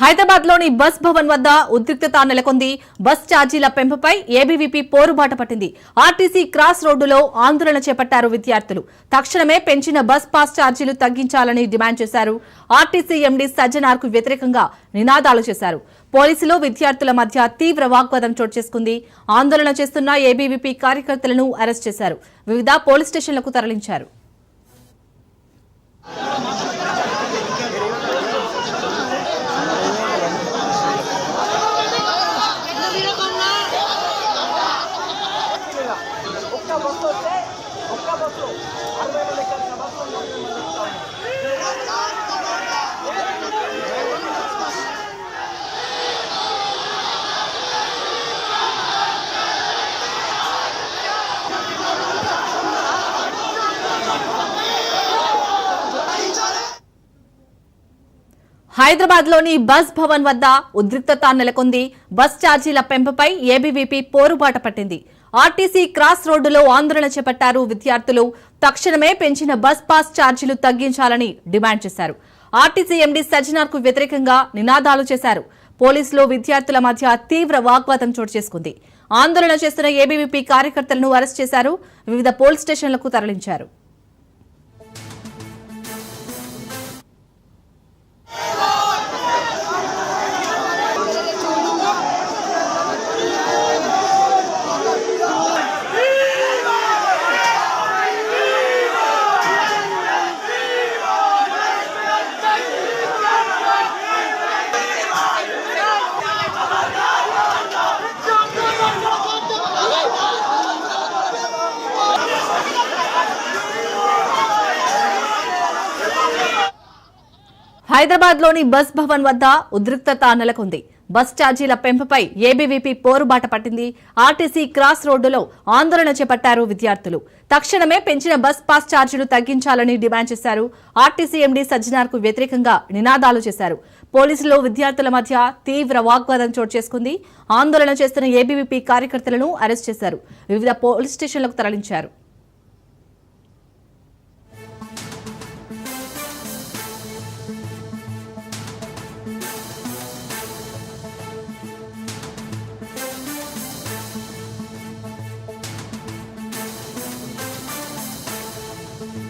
హైదరాబాద్లోని బస్ భవన్ వద్ద ఉద్రిక్తత నెలకొంది. బస్ ఛార్జీల పెంపుపై ఏబీవీపీ పోరుబాట పట్టింది. ఆర్టీసీ క్రాస్ రోడ్డులో ఆందోళన చేపట్టారు విద్యార్థులు. తక్షణమే పెంచిన బస్ పాస్ ఛార్జీలు తగ్గించాలని డిమాండ్ చేశారు. ఆర్టీసీ ఎండీ సజ్జనార్కు వ్యతిరేకంగా నినాదాలు చేశారు. పోలీసులు విద్యార్థుల మధ్య తీవ్ర వాగ్వాదం చోటు చేసుకుంది. ఆందోళన చేస్తున్న ఏబీవీపీ కార్యకర్తలను అరెస్ట్ చేశారు. వివిధ పోలీస్ స్టేషన్లకు తరలించారు. ఒక్క బస్సు వస్తే ఒక్క బస్సు అరవై మంది ఎక్కాల్సిన బస్సు నలభై మంది హైదరాబాద్లోని బస్ భవన్ వద్ద ఉద్రిక్తత నెలకొంది. బస్ ఛార్జీల పెంపుపై ఏబీవీపీ పోరుబాట పట్టింది. ఆర్టీసీ క్రాస్ రోడ్డులో ఆందోళన చేపట్టారు విద్యార్థులు. తక్షణమే పెంచిన బస్ పాస్ ఛార్జీలు తగ్గించాలని డిమాండ్ చేశారు. ఆర్టీసీ ఎండీ సజ్జనార్కు వ్యతిరేకంగా నినాదాలు చేశారు. పోలీసులు విద్యార్థుల మధ్య తీవ్ర వాగ్వాదం చోటు చేసుకుంది. ఆందోళన చేస్తున్న ఏబీవీపీ కార్యకర్తలను అరెస్ట్ చేశారు. వివిధ పోలీస్ స్టేషన్లకు తరలించారు. హైదరాబాద్లోని బస్ భవన్ వద్ద ఉద్రిక్తత నెలకొంది. బస్ ఛార్జీల పెంపుపై ఏబీవీపీ పోరుబాట పట్టింది. ఆర్టీసీ క్రాస్ రోడ్డులో ఆందోళన చేపట్టారు విద్యార్థులు. తక్షణమే పెంచిన బస్ పాస్ ఛార్జీలు తగ్గించాలని డిమాండ్ చేశారు. ఆర్టీసీ ఎండీ సజ్జనార్కు వ్యతిరేకంగా నినాదాలు చేశారు. పోలీసులు విద్యార్థుల మధ్య తీవ్ర వాగ్వాదం చోటు చేసుకుంది. ఆందోళన చేస్తున్న ఏబీవీపీ కార్యకర్తలను అరెస్ట్ చేశారు. వివిధ పోలీస్ స్టేషన్లకు తరలించారు.